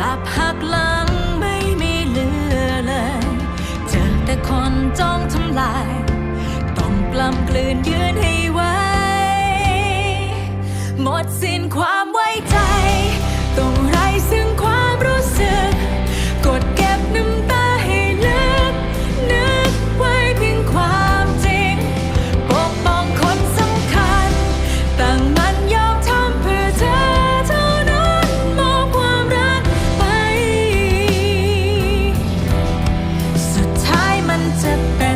ลับหักหลังไม่มีเหลือเลย เจอแต่คนจ้องทำลาย ต้องกล้ำกลืนยืนให้ไว้ หมดสิ้นความไว้ใจ step back.